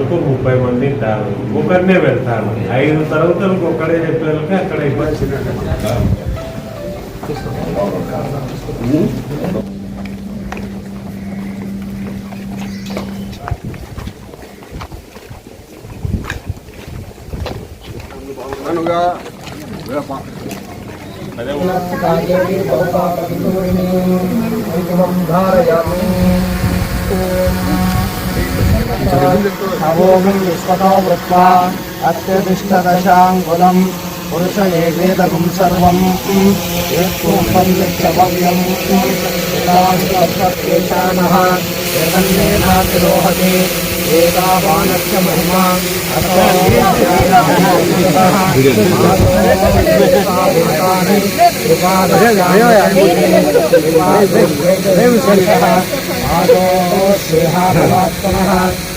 వరకు ముప్పై మంది ఉంటారు. ఒకరినే పెడతాను ఐదు తరగతులకు ఒక్కడే చెప్పేళ్ళకి అక్కడ ఇబ్బంది అనుగా అదే నవోగం విశ్వతో వృత్వా అత్యధిష్టదశాంగులం పురుష ఏవేదకం సర్వం ఏత్వం యచ్చవ్యం ఏతాశేషానః ఏతన్నేనాతిరోహతి ఏతావానస్య మహిమా ఆదో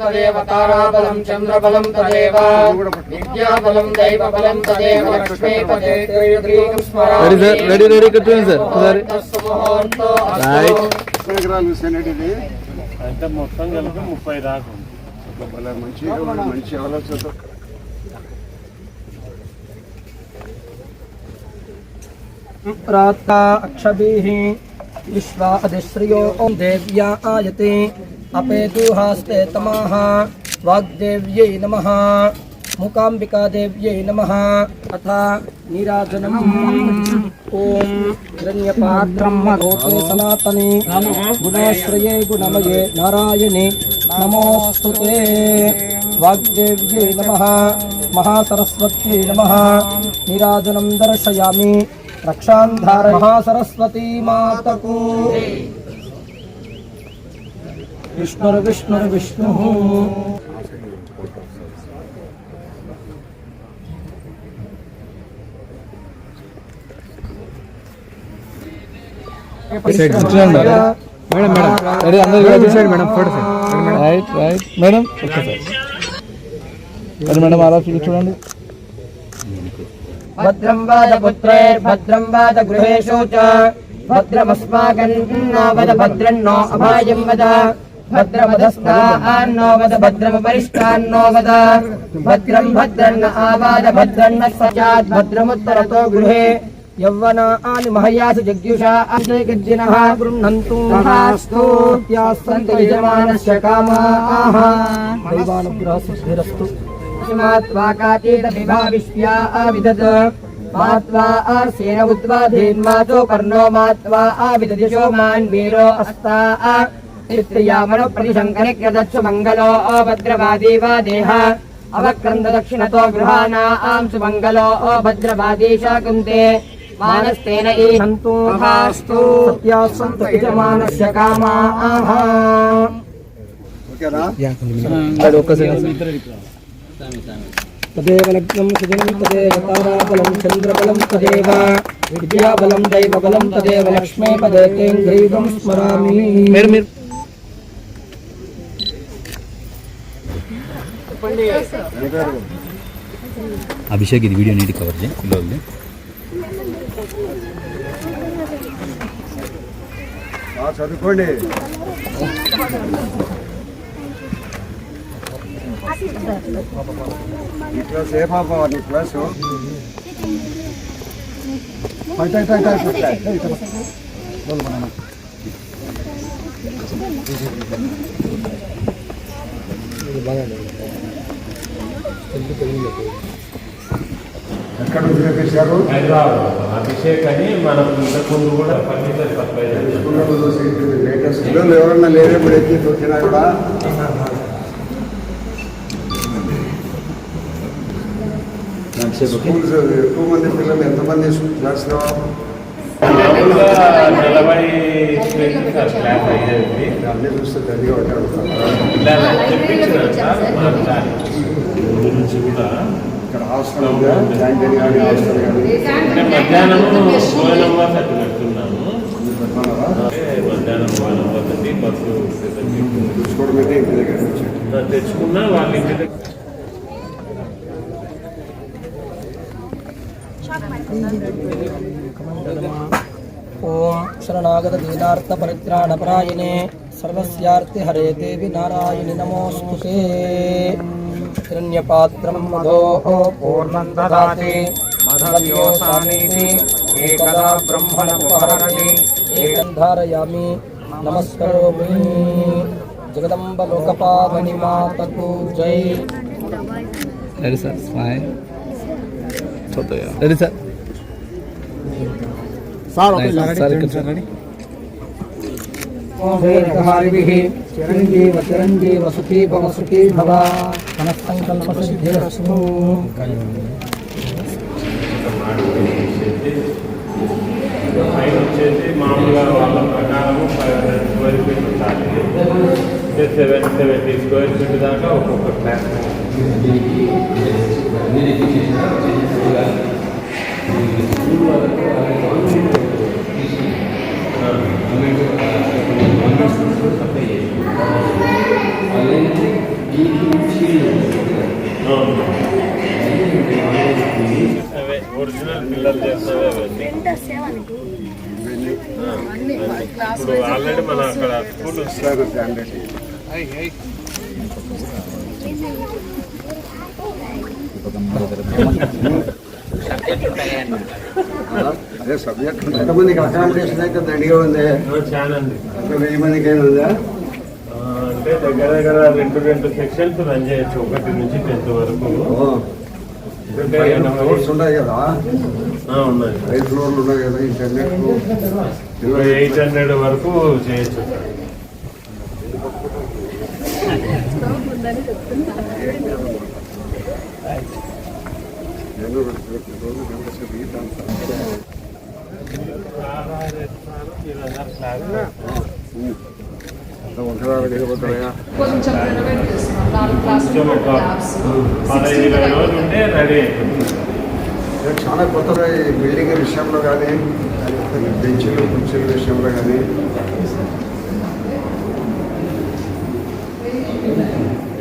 తదేవ తారాబలం చంద్రబలం తదేవ విద్యాబలం దైవబలం తదేవ లక్ష్మీపదే రెడీ సార్ రెడీ రెడీ ఇక్కడ చూడండి సార్ ఒకసారి రైట్ ఎకరాలు సెనేటిది అంటే మొత్తం కలిపి ముప్పై దాకా ఉంది. మంచి మంచి ఆలోచనతో प्राता अक्षभिः विश्वा अधिश्रियो ॐ देव्या आयते। अपेतु हस्ते तमाः वाग्देव्यै नमः। मूकाम्बिका देव्यै नमः। अथ नीराजनम्। ॐ हिरण्यपात्रं मधोते सनातने। गुणाश्रये गुणमये नारायणे। नमोऽस्तु ते। वाग्देव्यै नमः। महासरस्वत्यै नमः। नीराजनं दर्शयामि। రక్షాంధార మహాసరస్వతీ మాతకు. విష్ణుర్ విష్ణుర్ విష్ణు. సైడ్ కూర్చోండి మేడం. Madam madam. రెడీ అందరూ madam photo side. Right right. Madam madam అలా చూడండి. భద్రం వాద పుత్రైర్భద్రం వాద గృహేషు చ. భద్రమస్మాకన్నో వద భద్రన్నో అభాయం వద. భద్రమధస్తాన్నో వద భద్రముపరిష్టాన్నో వద. భద్రం భద్రన్న ఆవాద భద్రన్న సచాత్ భద్రముత్తరతో గృహే. యవ్వన ఆని మహయాసు జగ్యుషా అంతేకజ్జినః గృహ్ణन्तు మహాస్తు త్యాస్సంతు యజమానస్య विभाविष्या अविदत्। मात्वा आसेन उद्वा धेन्मातो पर्णो मात्वा आविददिशो मङ्गलो अभद्रवादी वा देह। अवक्रन्द दक्षिणतो गृहाणा आं सुमङ्गलो अभद्रवादेश कुन्ते मानस्तेन सन्तोहास्तु सन्तु यजमानस्य कामाः। తదేవ లగ్నం సుజనం తదేవ తారాబలం చంద్రబలం తదేవ. విద్యాబలం దైవబలం తదేవ. లక్ష్మీపదే కేంద్రీవం స్మరామి. మీరు మీరు. అభిషేక్ ఇది వీడియో నీటి కవర్ చేయి. పిల్లలది ఏ పాప నీ క్లాసు ఇక్కడ నుంచి తెప్పించారు హైదరాబాద్. అభిషేక్ అని మనం ఇంతకుముందు కూడా ఫర్నిచర్ సప్లై చేస్తాం లేటెస్ట్ ఎవరన్నా లేరే ఇప్పుడు ఎక్కి తొక్కినా కూడా స్కూల్స్ ఎక్కువ మంది పిల్లలు ఎంతమంది మామూలుగా నలభై అన్నీ చూస్తే గట్టిగా ఉంటారు ఇలా చెప్పించిన సార్ మార్చాలి ముందు నుంచి కూడా ఇక్కడ హాస్టల్ ఉందా క్యాంటీన్ కానీ హాస్టల్ కానీ మధ్యాహ్నం భోజనం వసతి పెడుతున్నాము మధ్యాహ్నం భోజనం వసతి బస్సు అయితే ఇంటి దగ్గర తెచ్చుకున్నా వాళ్ళ ఇంటి దగ్గర ॐ शरणागतदीनार्थपरित्राणपरायणे सर्वस्यार्थे हरे देवी नारायणी नमोस्तुते ते मधो मधोः पूर्णं ददाति मधव्योसामीति एकदा ब्रह्मण ब्रह्मणमुपहरति। एकं धारयामि। नमस्करोमि। जगदम्ब लोकपावनि मातको जय sir smile ready sir? Sir sir ఇక్కడ సార్ రెడీ మామూలుగా వాళ్ళ స్క్వేర్ ఫీట్ ఉండాలి అంటే సెవెన్ సెవెంటీ స్క్వేర్ ఫీట్ దాకా ఒక్కొక్క అవే ఒరిజినల్ పిల్లలు చేసినవే అవన్నీ ఇప్పుడు ఆల్రెడీ మన అక్కడ స్కూల్ అదే సబ్జెక్ట్ ఎంతమంది ఇక్కడ అకామిడేషన్ అయితే దండిగా ఉంది చాలా ఒక వెయ్యి మందికి అయినా ఉందా ఆ, అంటే దగ్గర దగ్గర రెండు రెండు సెక్షన్స్ రన్ చేయొచ్చు ఒకటి నుంచి టెన్త్ వరకు ఫ్లోర్స్ ఉన్నాయి కదా ఉన్నాయి ఐదు ఫ్లోర్లు ఉన్నాయి కదా ఇంటర్నెట్ ఎయిట్ హండ్రెడ్ వరకు చేయొచ్చు. కొంచెం రెనోవేట్ చేస్తున్నాం. నాలుగు ల్యాబ్స్ చాలా కొత్తగా ఈ బిల్డింగ్ విషయంలో కానీ బెంచీలు కుర్చీల విషయంలో కానీ.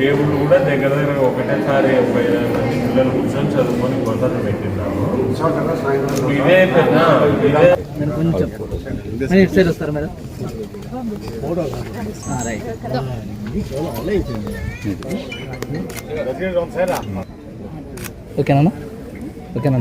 టేబుల్ కూడా దగ్గర దగ్గర ఒకటేసారి ఒక ఇరవై మంది పిల్లలు కూర్చొని చదువుకొని కూర్చోకుండా సాయంత్రం ఇదే పెద్ద ఇదే ఓకేనా ఓకేనా